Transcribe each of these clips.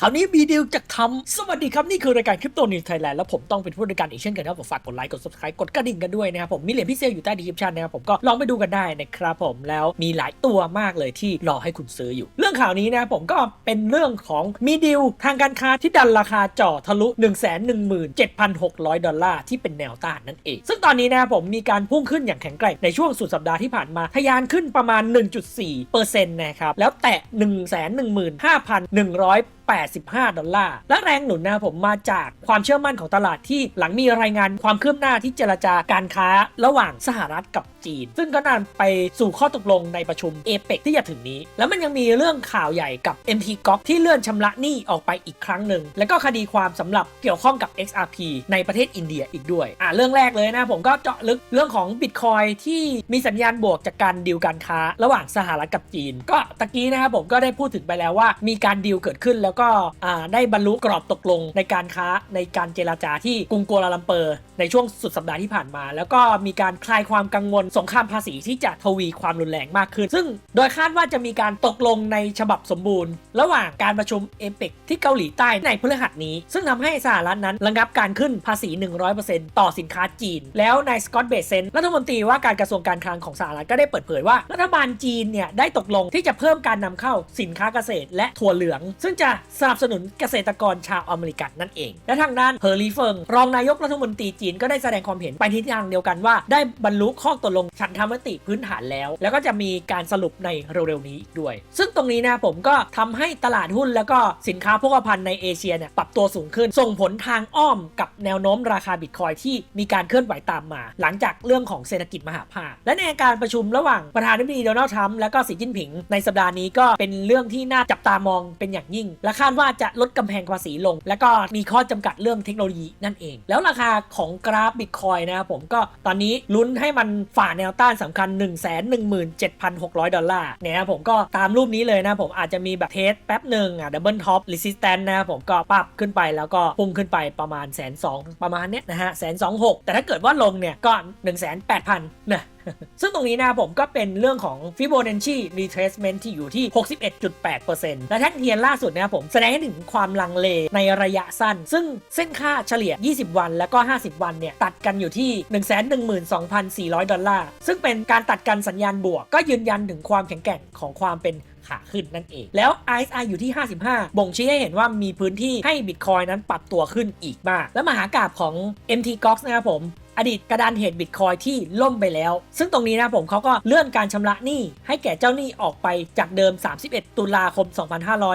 คราวนี้มีดีลจากทำสวัสดีครับ นี่คือรายการคริปโตนิวส์ไทยแลนด์แล้วผมต้องเป็นผู้ดำเนินการอีกเช่นเคยนะครับผมฝากกดไลค์กด subscribe กดกระดิ่งกันด้วยนะครับผมมีเหรียญพิเศษอยู่ใต้ดีคริปชันนะครับผมก็ลองไปดูกันได้นะครับผมแล้วมีหลายตัวมากเลยที่รอให้คุณซื้ออยู่ เรื่องข่าวนี้นะผมก็เป็นเรื่องของมีดีลทางการค้าที่ดันราคาจ่อทะลุ 1 1 7 6 0 0 ดอลลาร์ที่เป็นแนวต้านนั่นเอง ซึ่งตอนนี้นะผมมีการพุ่งขึ้นอย่างแข็งแกร่งในช่วงสุดสัปดาห์ที่ผ่านมาทะยานขึ้นประมาณ 1.4%นะครับแล้วแตะ1 1 5 1 85 ดอลลาร์ และแรงหนุนนะผมมาจากความเชื่อมั่นของตลาดที่หลังมีรายงานความคืบหน้าที่เจรจาการค้าระหว่างสหรัฐกับ จีน ซึ่งก็นำไปสู่ข้อตกลงในประชุมเอเปกที่จะถึงนี้ แล้วมันยังมีเรื่องข่าวใหญ่กับ MT g o ที่เลื่อนชำระหนี้ออกไปอีกครั้งหนึ่ง แล้วก็คดีความสำหรับเกี่ยวข้องกับ XRP ในประเทศอินเดียอีกด้วย อ่าเรื่องแรกเลยนะผมก็เจาะลึกเรื่องของ Bitcoin ที่มีสัญญาณบวกจากการดีลการค้า ระหว่างสหรัฐกับจีน ก็ตะกี้นะครับผมก็ได้พูดถึงไปแล้วว่ามีการดีลเกิดขึ้นแล้วก็อ่าได้บรรลุกรอบตกลงในการค้าในการเจราจาที่กรุงกัวลาลัมเปอร์ในช่วงสุดสัปดาห์ที่ผ่านมา แล้วก็มีการคลายความกังวลสงครามภาษีที่จะทวีความรุนแรงมากขึ้น ซึ่งโดยคาดว่าจะมีการตกลงในฉบับสมบูรณ์ ระหว่างการประชุมเอเปกที่เกาหลีใต้ในพฤหัสนี้ ซึ่งทำให้สหรัฐนั้นระงับการขึ้นภาษี 100%ต่อสินค้าจีน แล้วนายสกอตเบเซนรัฐมนตรีว่าการกระทรวงการคลังของสหรัฐก็ได้เปิดเผยว่ารัฐบาลจีนเนี่ยได้ตกลงที่จะเพิ่มการนำเข้าสินค้าเกษตร และถั่วเหลือง ซึ่งจะสนับสนุนเกษตรกรชาวอเมริกันนั่นเอง และทางด้านเฮอร์ลีเฟิงรองนายกรัฐมนตรีจีนก็ได้แสดงความเห็นไปทิศทางเดียวกันว่าได้บรรลุข้อตกลงฉันทามติพื้นฐานแล้ว แล้วก็จะมีการสรุปในเร็วๆนี้อีกด้วย ซึ่งตรงนี้นะผมก็ทำให้ตลาดหุ้นแล้วก็สินค้าโภคภัณฑ์ในเอเชียเนี่ยปรับตัวสูงขึ้น ส่งผลทางอ้อมกับแนวโน้มราคาบิตคอยที่มีการเคลื่อนไหวตามมา หลังจากเรื่องของเศรษฐกิจมหาภาค และในการประชุมระหว่างประธานาธิบดีโดนัลด์ทรัมป์และก็สีจิ้นผิง ในสัปดาห์นี้ก็เป็นเรื่องที่น่าจับตามองเป็นอย่างยิ่ง และคาดว่าจะลดกำแพงภาษีลง และก็มีข้อจำกัดเรื่องเทคโนโลยีนั่นเอง แล้วราคาของกราฟบิตคอยนะครับผมก็ตอนนี้ลุ้นให้มันฝ่าแนวต้านสำคัญ 1 1 7 6 0 0 ดอลลาร์เนี่ยนะผมก็ตามรูปนี้เลยนะผมอาจจะมีแบบเทสแป๊บหนึ่งอะดับเบิลท็อปรีสิสแตนนะผมก็ปรับขึ้นไปแล้วก็พุ่งขึ้นไปประมาณแสนสองประมาณเนี้ยนะฮะแสนสองหกแต่ถ้าเกิดว่าลงเนี่ยก็1นึ่งแสนะ ซึ่งตรงนี้นะครับผมก็เป็นเรื่องของ Fibonacci retracement ที่อยู่ที่ 61.8%และแท่งเทียนล่าสุดนะครับผมแสดงให้ถึงความลังเลในระยะสั้น ซึ่งเส้นค่าเฉลี่ย 20 วันแล้วก็ 50 วันเนี่ยตัดกันอยู่ที่ 112,400 ดอลลาร์ ซึ่งเป็นการตัดกันสัญญาณบวก ก็ยืนยันถึงความแข็งแกร่งของความเป็นขาขึ้นนั่นเอง แล้ว RSI อยู่ที่ 55 บ่งชี้ให้เห็นว่ามีพื้นที่ให้ Bitcoin นั้นปรับตัวขึ้นอีกมาก และมหากราบของ MT Gox นะครับผม อดีตกระดานเหตุบิตคอยที่ล่มไปแล้ว ซึ่งตรงนี้นะผมเขาก็เลื่อนการชำระหนี้ให้แก่เจ้าหนี้ออกไปจากเดิม 31 ตุลาคม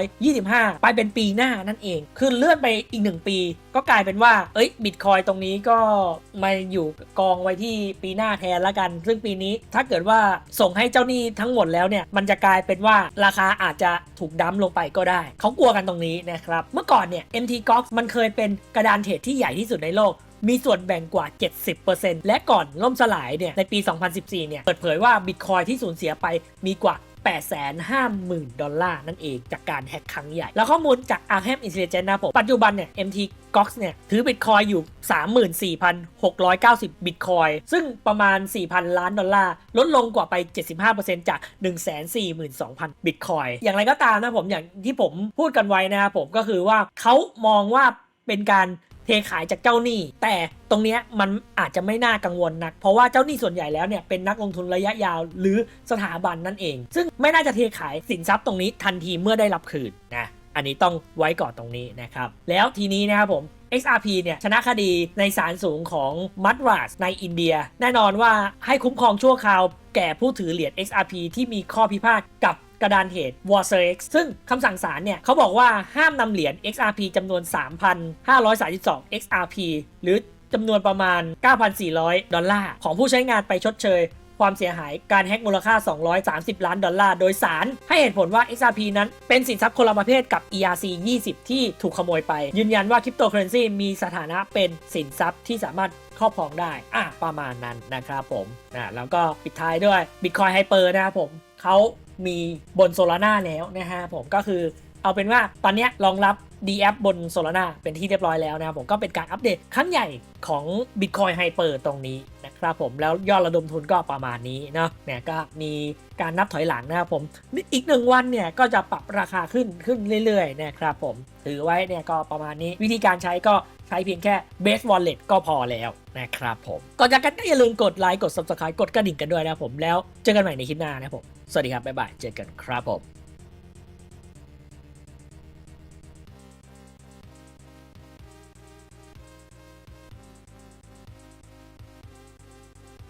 2525 ไปเป็นปีหน้านั่นเอง คือเลื่อนไปอีก 1 ปี ก็กลายเป็นว่า เอ้ยบิตคอยตรงนี้ก็มาอยู่กองไว้ที่ปีหน้าแทนละกัน ซึ่งปีนี้ถ้าเกิดว่าส่งให้เจ้าหนี้ทั้งหมดแล้วเนี่ย มันจะกลายเป็นว่าราคาอาจจะถูกดั้มลงไปก็ได้ เขากลัวกันตรงนี้นะครับ เมื่อก่อนเนี่ย MT Gox มันเคยเป็นกระดานเทรดที่ใหญ่ที่สุดในโลก มีส่วนแบ่งกว่า 70%และก่อนล่มสลายเนี่ยในปี 2014 เนี่ยเปิดเผยว่าบิตคอยที่สูญเสียไปมีกว่า850,000 ดอลลาร์นั่นเองจากการแฮกครั้งใหญ่ แล้วข้อมูลจาก Arkham Intelligence นะผม ปัจจุบันเนี่ย MT Gox เนี่ยถือบิตคอยอยู่ 34,690 บิตคอยซึ่งประมาณ 4,000 ล้านดอลลาร์ ลดลงกว่าไป 75%จาก 142,000 บิตคอยอย่างไรก็ตามนะผมอย่างที่ผมพูดกันไว้นะครับผมก็คือว่าเขามองว่าเป็นการ เทขายจากเจ้าหนี้ แต่ตรงเนี้ยมันอาจจะไม่น่ากังวลนัก เพราะว่าเจ้าหนี้ส่วนใหญ่แล้วเนี่ยเป็นนักลงทุนระยะยาวหรือสถาบันนั่นเอง ซึ่งไม่น่าจะเทขายสินทรัพย์ตรงนี้ทันทีเมื่อได้รับคืนนะอันนี้ต้องไว้ก่อนตรงนี้นะครับ แล้วทีนี้นะครับผม XRP เนี่ยชนะคดีในศาลสูงของมัดรัสในอินเดีย แน่นอนว่าให้คุ้มครองชั่วคราวแก่ผู้ถือเหรียญ XRP ที่มีข้อพิพาทกับ กระดานเหตุ w a r s e x ซึ่งคำสั่งศาลเนี่ยเขาบอกว่าห้ามนำเหรียญ XRP จำนวน 3,532 XRP หรือจำนวนประมาณ 9,400 ดอลลาร์ ของผู้ใช้งานไปชดเชย ความเสียหายการแฮกมูลค่า 230 ล้านดอลลาร์ โดยสารให้เหตุผลว่า XRP นั้นเป็นสินทรัพย์คนละประเภทกับ ERC 20 ที่ถูกขโมยไป ยืนยันว่าคริปโตเคอเรนซีมีสถานะเป็นสินทรัพย์ที่สามารถครอบครองได้ อะ ประมาณนั้นนะครับผมนะแล้วก็ปิดท้ายด้วย Bitcoin Hyper นะครับผมเขา มีบนโซลาร่าแล้วนะฮะผมก็คือเอาเป็นว่าตอนนี้รองรับ D app บน Solana เป็นที่เรียบร้อยแล้วนะครับผมก็เป็นการอัปเดตครั้งใหญ่ของ Bitcoin Hyper ตรงนี้นะครับผมแล้วยอดระดมทุนก็ประมาณนี้เนาะเนี่ยก็มีการนับถอยหลังนะครับผมอีกหนึ่งวันเนี่ยก็จะปรับราคาขึ้นขึ้นเรื่อยๆนะครับผมถือไว้เนี่ยก็ประมาณนี้วิธีการใช้ก็ ใช้เพียงแค่ Base Wallet ก็พอแล้วนะครับผม ก่อนจากกันก็อย่าลืมกดไลค์กด Subscribe กดกระดิ่งกันด้วยนะผมแล้วเจอกันใหม่ในคลิปหน้านะผม สวัสดีครับ บ๊ายบาย เจอกันครับผม